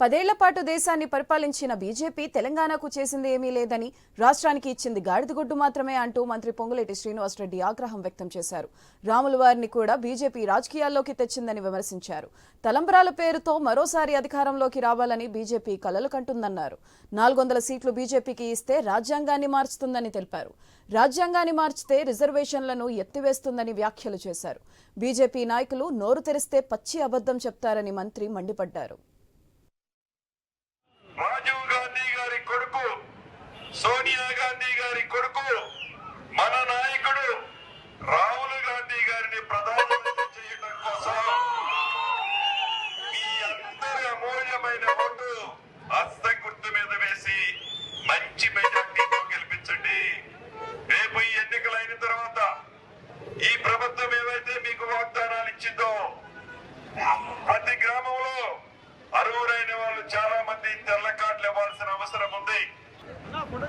పదేళ్ళ పాటు దేశాన్ని పరిపాలించిన బీజేపీ తెలంగాణకు చేసింది ఏమీ లేదని రాష్ట్రానికి ఇచ్చింది గాడిదగొడ్డు మాత్రమే అంటూ మంత్రి పొంగులేటి శ్రీనివాసరెడ్డి ఆగ్రహం వ్యక్తం చేశారు. రాముల వారిని కూడా బీజేపీ రాజకీయాల్లోకి తెచ్చిందని విమర్శించారు. తలంబరాల పేరుతో మరోసారి అధికారంలోకి రావాలని బీజేపీ కలలు కంటుందన్నారు. నాలుగు వందల సీట్లు బీజేపీకి ఇస్తే రాజ్యాంగాన్ని మార్చుతుందని తెలిపారు. రాజ్యాంగాన్ని మార్చితే రిజర్వేషన్లను ఎత్తివేస్తుందని వ్యాఖ్యలు చేశారు. బీజేపీ నాయకులు నోరు తెరిస్తే పచ్చి అబద్ధం చెప్తారని మంత్రి మండిపడ్డారు రాజీవ్ గాంధీ గారి కొడుకు సోనియా గాంధీ గారి కొడుకు మన నాయకుడు రాహుల్ గాంధీ గారిని ప్రధానమంత్రి చేయడం కోసం మీ అందరి అమూల్యమైన ఓటు హస్త గుర్తు మీద వేసి మంచి మెజార్టీతో గెలిపించండి. రేపు ఈ ఎన్నికలు అయిన తర్వాత ఈ ప్రభుత్వం ఏవైతే మీకు వాగ్దానాలు ఇచ్చిందో ప్రతి గ్రామంలో అర్హులైన వాళ్ళు చాలా మంది తెల్ల కార్డులు ఇవ్వాల్సిన అవసరం ఉంది. కూడా